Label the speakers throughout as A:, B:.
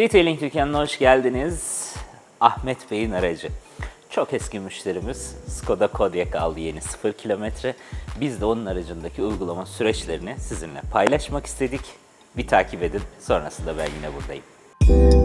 A: Detailing dükkanına hoş geldiniz. Ahmet Bey'in aracı. Çok eski müşterimiz Skoda Kodiaq aldı yeni 0 kilometre. Biz de onun aracındaki uygulama süreçlerini sizinle paylaşmak istedik. Bir takip edin. Sonrasında ben yine buradayım.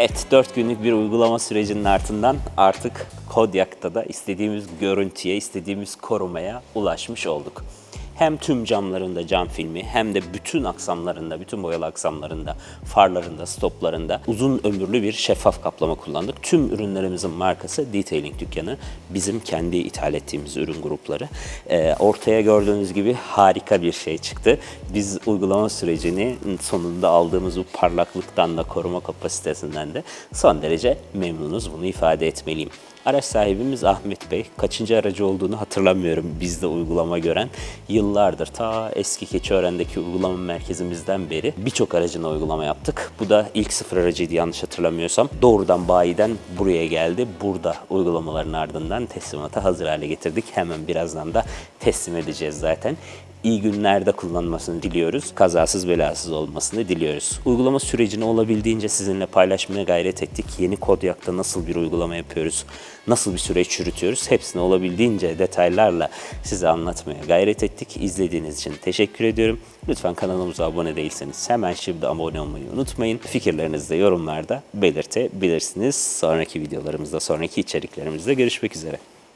A: Evet, 4 günlük bir uygulama sürecinin ardından artık Kodyak'ta da istediğimiz görüntüye, istediğimiz korumaya ulaşmış olduk. Hem tüm camlarında cam filmi hem de bütün aksamlarında, bütün boyalı aksamlarında, farlarında, stoplarında uzun ömürlü bir şeffaf kaplama kullandık. Tüm ürünlerimizin markası Detailing Dükkanı. Bizim kendi ithal ettiğimiz ürün grupları. Ee, ortaya gördüğünüz gibi harika bir şey çıktı. Biz uygulama sürecini sonunda aldığımız bu parlaklıktan da koruma kapasitesinden de son derece memnunuz. Bunu ifade etmeliyim. Araç sahibimiz Ahmet Bey. Kaçıncı aracı olduğunu hatırlamıyorum bizde uygulama gören. Yıllardır ta eski Keçiören'deki uygulama merkezimizden beri birçok aracına uygulama yaptık. Bu da ilk sıfır aracıydı yanlış hatırlamıyorsam. Doğrudan bayiden buraya geldi. Burada uygulamaların ardından teslimata hazır hale getirdik. Hemen birazdan da teslim edeceğiz zaten iyi günlerde kullanmasını diliyoruz. Kazasız belasız olmasını diliyoruz. Uygulama sürecini olabildiğince sizinle paylaşmaya gayret ettik. Yeni Kodyak'ta nasıl bir uygulama yapıyoruz, nasıl bir süreç yürütüyoruz hepsini olabildiğince detaylarla size anlatmaya gayret ettik. İzlediğiniz için teşekkür ediyorum. Lütfen kanalımıza abone değilseniz hemen şimdi abone olmayı unutmayın. Fikirlerinizi de yorumlarda belirtebilirsiniz. Sonraki videolarımızda, sonraki içeriklerimizde görüşmek üzere.